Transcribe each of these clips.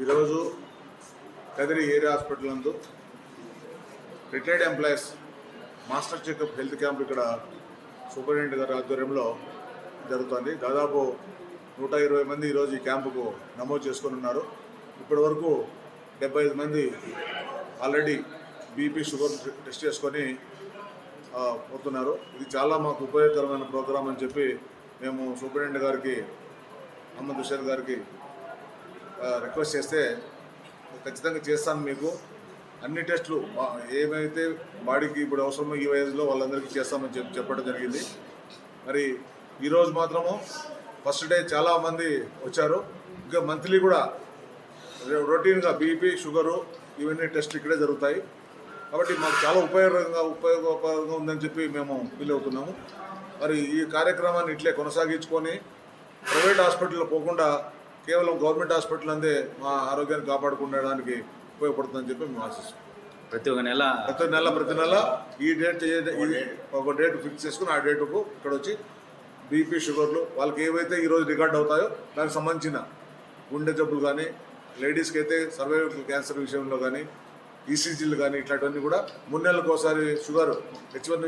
ఈరోజు Kadiri area hospital నందు retired employees master checkup health camp ఇక్కడ సూపరింటెండెంట్ గారి ఆధ్వర్యంలో జరుగుతుంది. దాదాపు నూట ఇరవై మంది ఈరోజు ఈ క్యాంపుకు నమోదు చేసుకొని ఉన్నారు. ఇప్పటి వరకు డెబ్బై ఐదు మంది ఆల్రెడీ బీపీ షుగర్ టెస్ట్ చేసుకొని ఆ, పోతున్నారు. ఇది చాలా మాకు ఉపయోగకరమైన ప్రోగ్రాం అని చెప్పి మేము సూపరింటెండెంట్ గారికి అమ్మ హుషేర్ గారికి రిక్వెస్ట్ చేస్తే ఖచ్చితంగా చేస్తాను మీకు. అన్ని టెస్టులు ఏమైతే బాడీకి ఇప్పుడు అవసరమో ఈ వయసులో వాళ్ళందరికీ చేస్తామని చెప్పి చెప్పడం జరిగింది. మరి ఈరోజు మాత్రము ఫస్ట్ డే చాలామంది వచ్చారు. ఇంకా మంత్లీ కూడా రొటీన్గా బీపీ షుగరు ఇవన్నీ టెస్ట్లు ఇక్కడే జరుగుతాయి. కాబట్టి మాకు చాలా ఉపయోగంగా ఉపయోగకరంగా ఉందని చెప్పి మేము ఫీల్ అవుతున్నాము. మరి ఈ కార్యక్రమాన్ని ఇట్లే కొనసాగించుకొని ప్రైవేట్ హాస్పిటల్లో పోకుండా కేవలం గవర్నమెంట్ హాస్పిటల్ అందే మా ఆరోగ్యాన్ని కాపాడుకునేదానికి ఉపయోగపడుతుందని చెప్పి మేము ఆశిస్తున్నాం. ప్రతి ఒక్క నెల ప్రతి నెల ప్రతి నెల ఈ డేట్ ఒక డేట్ ఫిక్స్ చేసుకుని ఆ డేటుకు ఇక్కడ వచ్చి బీపీ షుగర్లు వాళ్ళకి ఏవైతే ఈరోజు రికార్డ్ అవుతాయో దానికి సంబంధించిన గుండె జబ్బులు కానీ లేడీస్కి అయితే సర్వైవల్ క్యాన్సర్ విషయంలో కానీ ఈసీజీలు కానీ ఇట్లాంటివన్నీ కూడా మూడు నెలలకు ఒకసారి sugar H one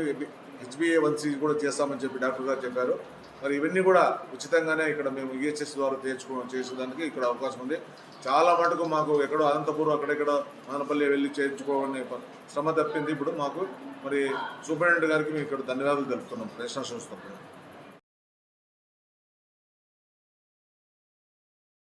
H B A one C కూడా చేస్తామని చెప్పి డాక్టర్ గారు చెప్పారు. మరి ఇవన్నీ కూడా ఉచితంగానే ఇక్కడ మేము ఈహెచ్ఎస్ ద్వారా చేర్చుకో చేసేదానికి ఇక్కడ అవకాశం ఉంది. చాలా మటుకు మాకు ఎక్కడో అనంతపురం అక్కడెక్కడ మానపల్లి వెళ్ళి చేర్చుకోవాలనే శ్రమ తప్పింది. ఇప్పుడు మాకు మరి సూపరింటెండెంట్ గారికి మేము ఇక్కడ ధన్యవాదాలు తెలుపుతున్నాం. National shows